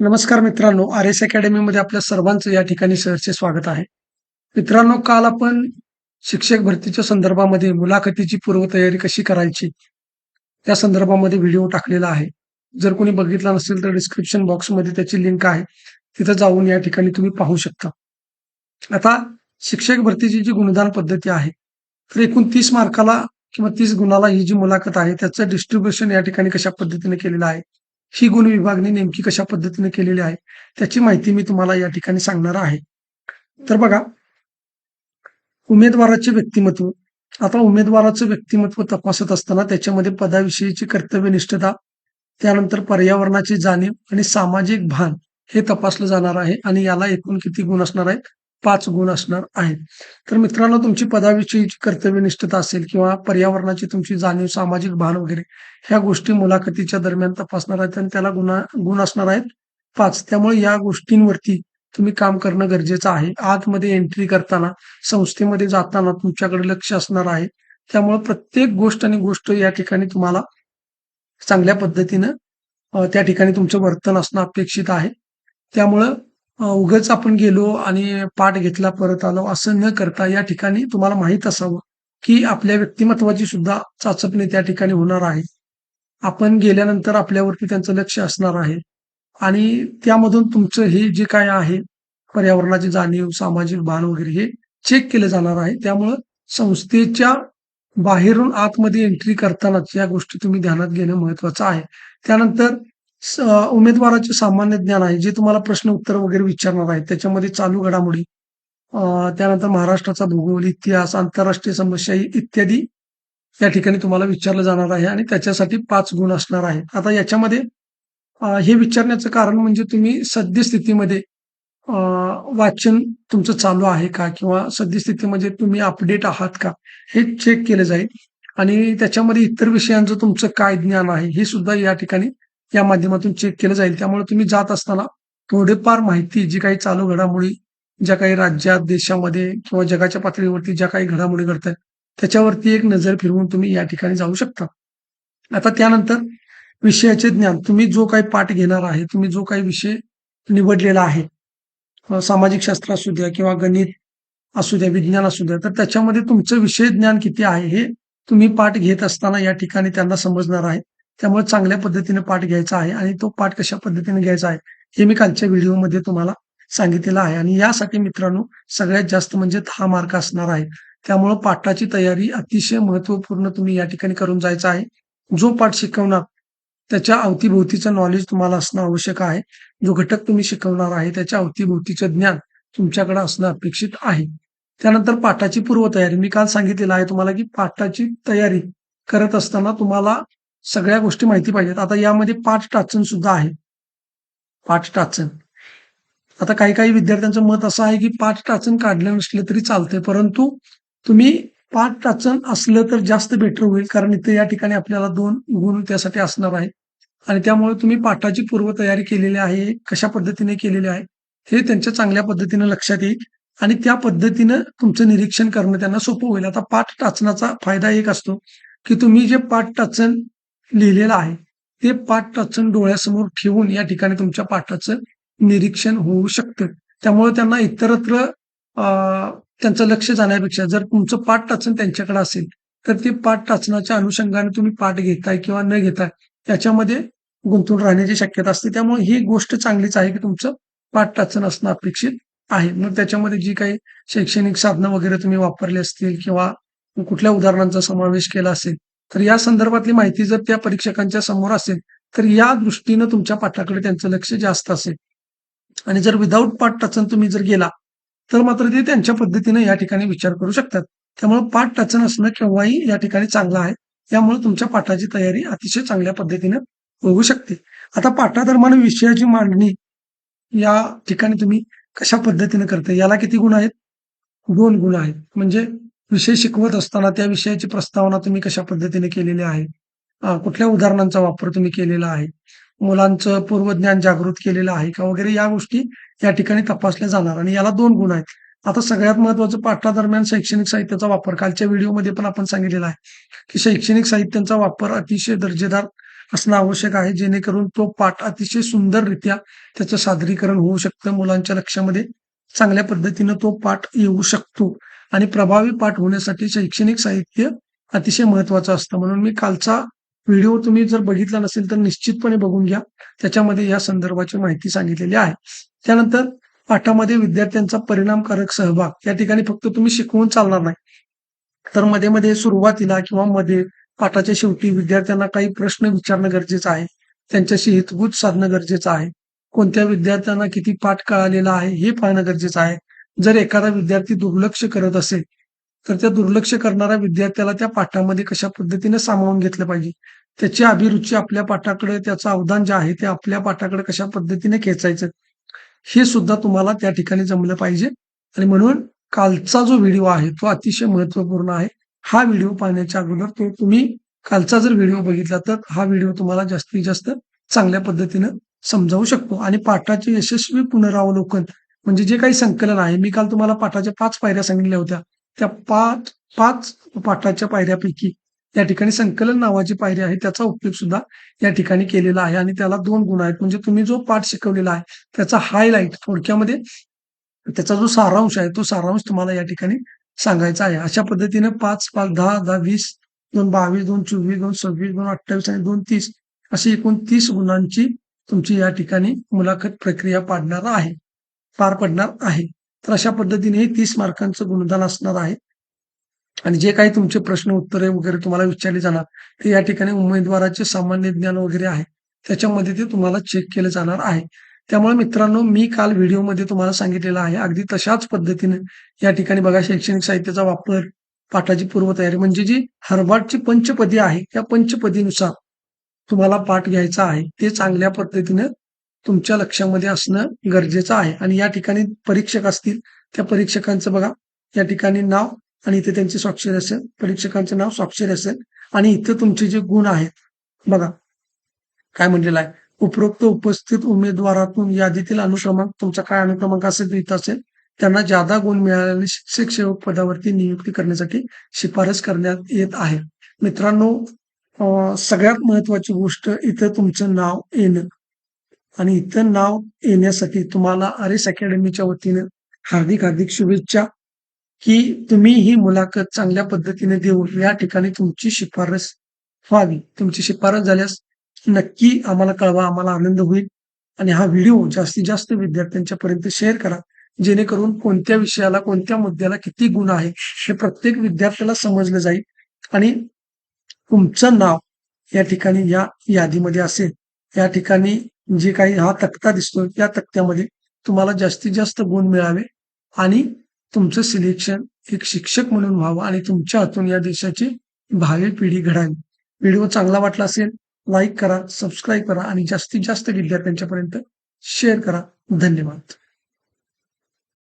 नमस्कार मित्रांनो R S अकॅडमीमध्ये आपल्या सर्वांचं या ठिकाणी सहर्ष स्वागत आहे. मित्रांनो काल आपण शिक्षक भरतीच्या संदर्भामध्ये मुलाखतीची पूर्वतयारी कशी करायची त्या संदर्भामध्ये व्हिडिओ टाकलेला आहे. जर कोणी बघितला नसेल तर डिस्क्रिप्शन बॉक्समध्ये त्याची लिंक आहे. तिथं जाऊन या ठिकाणी तुम्ही पाहू शकता. आता शिक्षक भरतीची जी गुणदान पद्धती आहे तर एकूण तीस मार्काला किंवा तीस गुणाला ही जी मुलाखत आहे त्याचं डिस्ट्रीब्युशन या ठिकाणी कशा पद्धतीने केलेलं आहे ही गुण विभागणी नेमकी कशा पद्धतीने केलेली आहे त्याची माहिती मी तुम्हाला या ठिकाणी सांगणार आहे. तर बघा उमेदवाराचे व्यक्तिमत्व. आता उमेदवाराचं व्यक्तिमत्व तपासत असताना त्याच्यामध्ये पदाविषयीची कर्तव्यनिष्ठता त्यानंतर पर्यावरणाची जाणीव आणि सामाजिक भान हे तपासलं जाणार आहे आणि याला एकूण किती गुण असणार आहेत? पाच गुण असणार आहेत. तर मित्रांनो तुमची पदाविषयीची कर्तव्यनिष्ठता असेल किंवा पर्यावरणाची तुमची जाणीव सामाजिक भान वगैरे ह्या गोष्टी मुलाखतीच्या दरम्यान तपासणार आहेत आणि त्याला गुन्हा गुण असणार आहेत. पाच त्यामुळे या गोष्टींवरती तुम्ही काम करणं गरजेचं आहे. आतमध्ये एंट्री करताना संस्थेमध्ये जाताना तुमच्याकडे लक्ष असणार आहे. त्यामुळे प्रत्येक गोष्ट आणि गोष्ट या ठिकाणी तुम्हाला चांगल्या पद्धतीनं त्या ठिकाणी तुमचं वर्तन असणं अपेक्षित आहे. त्यामुळं उगाच आपण गेलो आणि पाठ घेतला परत आलो असं न करता या ठिकाणी तुम्हाला माहीत असावं की आपल्या व्यक्तिमत्वाची सुद्धा चाचपणी त्या ठिकाणी होणार आहे. आपण गेल्यानंतर आपल्यावरती त्यांचं लक्ष असणार आहे. आणि त्यामधून तुमचं हे जे काय आहे पर्यावरणाची जाणीव सामाजिक भान वगैरे हे चेक केलं जाणार आहे. त्यामुळं संस्थेच्या बाहेरून आतमध्ये एंट्री करतानाच या गोष्टी तुम्ही ध्यानात घेणं महत्वाचं आहे. त्यानंतर उमेदवाराचे सामान्य ज्ञान आहे. जे तुम्हाला प्रश्न उत्तर वगैरे विचारणार आहेत. त्याच्यामध्ये चालू घडामोडी त्यानंतर महाराष्ट्राचा भूगोल इतिहास आंतरराष्ट्रीय समस्या इत्यादी या ठिकाणी तुम्हाला विचारलं जाणार आहे आणि त्याच्यासाठी पाच गुण असणार आहे आता याच्यामध्ये हे विचारण्याचं कारण म्हणजे तुम्ही सद्यस्थितीमध्ये वाचन तुमचं चालू आहे का? किंवा सद्यस्थितीमध्ये तुम्ही अपडेट आहात का? हे चेक केलं जाईल. आणि त्याच्यामध्ये इतर विषयांचं तुमचं काय ज्ञान आहे हे सुद्धा या ठिकाणी या माध्यमातून चेक केलं जाईल. त्यामुळे तुम्ही जात असताना थोडेफार माहिती जी काही चालू घडामोडी ज्या काही राज्यात देशामध्ये किंवा जगाच्या पातळीवरती ज्या काही घडामोडी घडतात त्याच्यावरती एक नजर फिरवून तुम्ही या ठिकाणी जाऊ शकता. आता त्यानंतर विषयाचे ज्ञान. तुम्ही जो काही पाठ घेणार आहे तुम्ही जो काही विषय निवडलेला आहे सामाजिक शास्त्र असू द्या किंवा गणित असू द्या विज्ञान असू द्या तर त्याच्यामध्ये तुमचं विषय ज्ञान किती आहे हे तुम्ही पाठ घेत असताना या ठिकाणी त्यांना समजणार आहे. त्यामुळे चांगल्या पद्धतीने पाठ घ्यायचा आहे आणि तो पाठ कशा पद्धतीने घ्यायचा आहे हे मी कालच्या व्हिडिओमध्ये तुम्हाला सांगितलेलं आहे. आणि यासाठी मित्रांनो सगळ्यात जास्त म्हणजे दहा मार्क असणार आहे. त्यामुळं पाठाची तयारी अतिशय महत्त्वपूर्ण तुम्ही या ठिकाणी करून जायचं आहे. जो पाठ शिकवणार त्याच्या अवतीभोवतीचं नॉलेज तुम्हाला असणं आवश्यक आहे. जो घटक तुम्ही शिकवणार आहे त्याच्या अवतीभोवतीचं ज्ञान तुमच्याकडे असणं अपेक्षित आहे. त्यानंतर पाठाची पूर्वतयारी. मी काल सांगितलेलं आहे तुम्हाला की पाठाची तयारी करत असताना तुम्हाला सगळ्या गोष्टी माहिती पाहिजेत. आता यामध्ये पाठ टाचन सुद्धा आहे. पाठ टाचन. आता काही काही विद्यार्थ्यांचं मत असं आहे की पाच टाचन काढलं नसलं तरी चालतंय. परंतु तुम्ही पाठ टाचन असलं तर जास्त बेटर होईल कारण इथे या ठिकाणी आपल्याला दोन गुण त्यासाठी असणार आहेत. आणि त्यामुळे तुम्ही पाठाची पूर्वतयारी केलेली आहे कशा पद्धतीने केलेली आहे हे त्यांच्या चांगल्या पद्धतीने लक्षात येईल. आणि त्या पद्धतीनं तुमचं निरीक्षण करणं त्यांना सोपं होईल. आता पाठ टाचनाचा फायदा एक असतो की तुम्ही जे पाठ टाचन लिहिलेलं आहे. ते पाठ टाचन डोळ्यासमोर ठेवून या ठिकाणी तुमच्या पाठाचं निरीक्षण होऊ शकतं. त्यामुळे त्यांना इतरत्र त्यांचं लक्ष जाण्यापेक्षा जर तुमचं पाठ टाचन त्यांच्याकडे असेल तर ते पाठ टाचनाच्या अनुषंगाने तुम्ही पाठ घेताय किंवा न घेताय त्याच्यामध्ये गुंतून राहण्याची शक्यता असते. त्यामुळे ही गोष्ट चांगलीच आहे की तुमचं पाठ टाचन असणं अपेक्षित आहे. मग त्याच्यामध्ये जी काही शैक्षणिक साधनं वगैरे तुम्ही वापरली असतील किंवा कुठल्या उदाहरणांचा समावेश केला असेल तर या संदर्भातली माहिती जर त्या परीक्षकांच्या समोर असेल तर या दृष्टीनं तुमच्या पाठाकडे त्यांचं लक्ष जास्त असेल. आणि जर विदाऊट पाठ टचन तुम्ही जर गेला तर मात्र ते त्यांच्या पद्धतीने या ठिकाणी विचार करू शकतात. त्यामुळे पाठ टचन असणं केव्हाही या ठिकाणी चांगलं आहे. त्यामुळे तुमच्या पाठाची तयारी अतिशय चांगल्या पद्धतीनं होऊ शकते. आता पाठादरम्यान विषयाची मांडणी या ठिकाणी तुम्ही कशा पद्धतीने करता याला किती गुण आहेत? दोन गुण आहेत. म्हणजे विषय शिकवत असताना त्या विषयाची प्रस्तावना तुम्ही कशा पद्धतीने केलेली आहे? कुठल्या उदाहरणांचा वापर तुम्ही केलेला आहे? मुलांचं पूर्वज्ञान जागृत केलेलं आहे का वगैरे या गोष्टी या ठिकाणी तपासल्या जाणार आणि याला दोन गुण आहेत. आता सगळ्यात महत्वाचं पाठादरम्यान शैक्षणिक साहित्याचा वापर कालच्या व्हिडिओमध्ये पण आपण सांगितलेला आहे की शैक्षणिक साहित्यांचा वापर अतिशय दर्जेदार असणं आवश्यक आहे जेणेकरून तो पाठ अतिशय सुंदररित्या त्याचं सादरीकरण होऊ शकतं मुलांच्या लक्षामध्ये चांगल्या पद्धतीनं तो पाठ येऊ शकतो. आणि प्रभावी पाठ होण्यासाठी शैक्षणिक साहित्य अतिशय महत्वाचं असतं. म्हणून मी कालचा व्हिडिओ तुम्ही जर बघितला नसेल तर निश्चितपणे बघून घ्या. त्याच्यामध्ये या संदर्भाची माहिती सांगितलेली आहे. त्यानंतर पाठामध्ये विद्यार्थ्यांचा परिणामकारक सहभाग. या ठिकाणी फक्त तुम्ही शिकवून चालणार नाही. तर मध्ये मध्ये सुरुवातीला किंवा मध्ये पाठाच्या शेवटी विद्यार्थ्यांना काही प्रश्न विचारणं गरजेचं आहे. त्यांच्याशी हितगुज साधणं गरजेचं आहे. कोणत्या विद्यार्थ्यांना किती पाठ कळालेला आहे हे पाहणं गरजेचं आहे. जर एखादा विद्यार्थी दुर्लक्ष करत असेल तर त्या दुर्लक्ष करणाऱ्या विद्यार्थ्याला त्या पाठामध्ये कशा पद्धतीने सामावून घेतलं पाहिजे? त्याची अभिरुची आपल्या पाठाकडे त्याचं अवदान जे आहे ते आपल्या पाठाकडे कशा पद्धतीने खेचायचं? हे सुद्धा तुम्हाला त्या ठिकाणी जमलं पाहिजे. आणि म्हणून कालचा जो व्हिडिओ आहे तो अतिशय महत्त्वपूर्ण आहे. हा व्हिडिओ पाहण्याच्या अगोदर तो तुम्ही कालचा जर व्हिडिओ बघितला तर हा व्हिडिओ तुम्हाला जास्तीत जास्त चांगल्या पद्धतीनं समजावू शकतो. आणि पाठाचे यशस्वी पुनरावलोकन म्हणजे जे काही संकलन आहे मी काल तुम्हाला पाठाच्या पाच पायऱ्या सांगितल्या होत्या. त्या पाच पाच पाठाच्या पायऱ्यापैकी या ठिकाणी संकलन नावाची पायरी आहे त्याचा उपयोग सुद्धा या ठिकाणी केलेला आहे. आणि त्याला दोन गुण आहेत. म्हणजे तुम्ही जो पाठ शिकवलेला आहे त्याचा हायलाईट थोडक्यामध्ये त्याचा जो सारांश आहे तो सारांश तुम्हाला या ठिकाणी सांगायचा आहे. अशा पद्धतीने पाच पाच दहा दहा वीस दोन बावीस दोन चोवीस दोन सव्वीस दोन अठ्ठावीस आणि दोन तीस अशी एकूण तीस गुणांची तुमची या ठिकाणी मुलाखत प्रक्रिया पाडणार आहे. पार पडणार आहे. तर अशा पद्धतीने तीस मार्कांचं गुणदान असणार आहे. आणि जे काही तुमचे प्रश्न उत्तरे वगैरे तुम्हाला विचारले जाणार ते या ठिकाणी उमेदवाराचे सामान्य ज्ञान वगैरे आहे. त्याच्यामध्ये ते तुम्हाला चेक केलं जाणार आहे. त्यामुळे मित्रांनो मी काल व्हिडिओमध्ये तुम्हाला सांगितलेलं आहे. अगदी तशाच पद्धतीने या ठिकाणी बघा शैक्षणिक साहित्याचा वापर पाठाची पूर्वतयारी म्हणजे जी हरबाटची पंचपदी आहे त्या पंचपदीनुसार तुम्हाला पाठ घ्यायचा आहे. ते चांगल्या पद्धतीने तुमच्या लक्षामध्ये असणं गरजेचं आहे. आणि या ठिकाणी परीक्षक असतील त्या परीक्षकांचं बघा. या ठिकाणी नाव आणि इथे त्यांची स्वाक्षरी असेल परीक्षकांचं नाव स्वाक्षरी असेल आणि इथं तुमचे जे गुण आहेत बघा. काय म्हणलेलं आहे? उपरोक्त उपस्थित उमेदवारातून यादीतील अनुक्रमांक तुमचा काय अनुक्रमांक असेल इथं असेल. त्यांना जादा गुण मिळालेले शिक्षक सेवक पदावरती नियुक्ती करण्यासाठी शिफारस करण्यात येत आहे. मित्रांनो सगळ्यात महत्वाची गोष्ट इथं तुमचं नाव येणं. आणि इथं नाव येण्यासाठी तुम्हाला आरेस अकॅडमीच्या वतीनं हार्दिक हार्दिक शुभेच्छा की तुम्ही ही मुलाखत चांगल्या पद्धतीने देऊन या ठिकाणी तुमची शिफारस व्हावी. तुमची शिफारस झाल्यास नक्की आम्हाला कळवा आम्हाला आनंद होईल. आणि हा व्हिडिओ जास्तीत जास्त विद्यार्थ्यांच्या पर्यंत शेअर करा. जेणेकरून कोणत्या विषयाला कोणत्या मुद्द्याला किती गुण आहे हे प्रत्येक विद्यार्थ्याला समजलं जाईल. आणि तुमचं नाव या ठिकाणी या यादीमध्ये असेल. या ठिकाणी जे काही हा तक्ता दिसतो त्या तक्त्यामध्ये तुम्हाला जास्तीत जास्त गुण मिळावे आणि तुमचं सिलेक्शन एक शिक्षक म्हणून व्हावं आणि तुमच्या हातून या देशाची भावी पिढी घडावी. व्हिडिओ चांगला वाटला असेल लाईक करा सबस्क्राईब करा आणि जास्तीत जास्त विद्यार्थ्यांच्यापर्यंत शेअर करा. धन्यवाद.